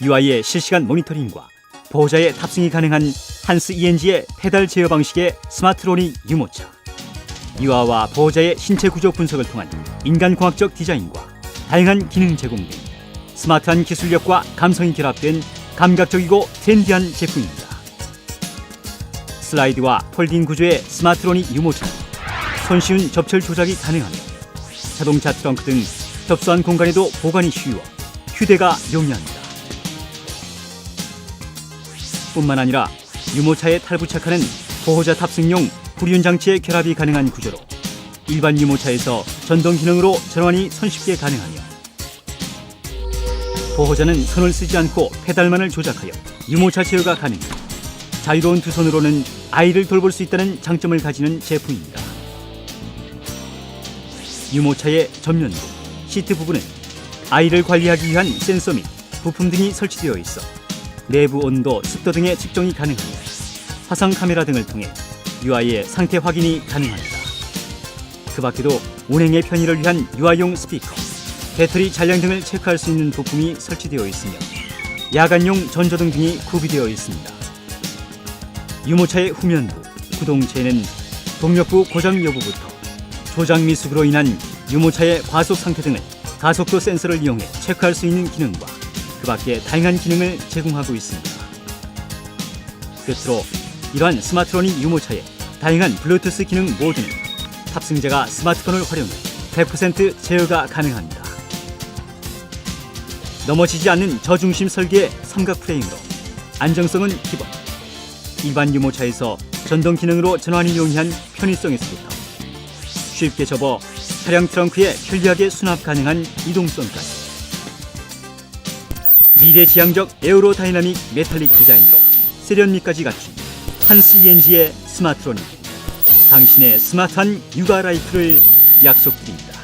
UI의 실시간 모니터링과 보호자의 탑승이 가능한 한스 ENG의 페달 제어 방식의 스마트로니 유모차. 유아와 보호자의 신체 구조 분석을 통한 인간공학적 디자인과 다양한 기능 제공 등 스마트한 기술력과 감성이 결합된 감각적이고 트렌디한 제품입니다. 슬라이드와 폴딩 구조의 스마트로니 유모차는 손쉬운 접철 조작이 가능하며 자동차 트렁크 등 협소한 공간에도 보관이 쉬워 휴대가 용이합니다. 뿐만 아니라 유모차에 탈부착하는 보호자 탑승용 구리윤 장치의 결합이 가능한 구조로 일반 유모차에서 전동 기능으로 전환이 손쉽게 가능하며 보호자는 손을 쓰지 않고 페달만을 조작하여 유모차 제어가 가능해 자유로운 두 손으로는 아이를 돌볼 수 있다는 장점을 가지는 제품입니다. 유모차의 전면부, 시트 부분은 아이를 관리하기 위한 센서 및 부품 등이 설치되어 있어 내부 온도, 습도 등의 측정이 가능하며 화상 카메라 등을 통해 UI의 상태 확인이 가능합니다. 그 밖에도 운행의 편의를 위한 유아용 스피커, 배터리 잔량 등을 체크할 수 있는 부품이 설치되어 있으며 야간용 전조등 등이 구비되어 있습니다. 유모차의 후면부, 구동체에는 동력부 고장 여부부터 조작 미숙으로 인한 유모차의 과속 상태 등을 가속도 센서를 이용해 체크할 수 있는 기능과 그 밖에 다양한 기능을 제공하고 있습니다. 끝으로 이러한 스마트로니 유모차의 다양한 블루투스 기능 모두는 탑승자가 스마트폰을 활용해 100% 제어가 가능합니다. 넘어지지 않는 저중심 설계의 삼각 프레임으로 안정성은 기본. 일반 유모차에서 전동 기능으로 전환이 용이한 편의성 에서부터 쉽게 접어 차량 트렁크에 편리하게 수납 가능한 이동성까지. 미래지향적 에어로다이나믹 메탈릭 디자인으로 세련미까지 갖춘 한스 ENG의 스마트로니 당신의 스마트한 육아 라이프를 약속드립니다.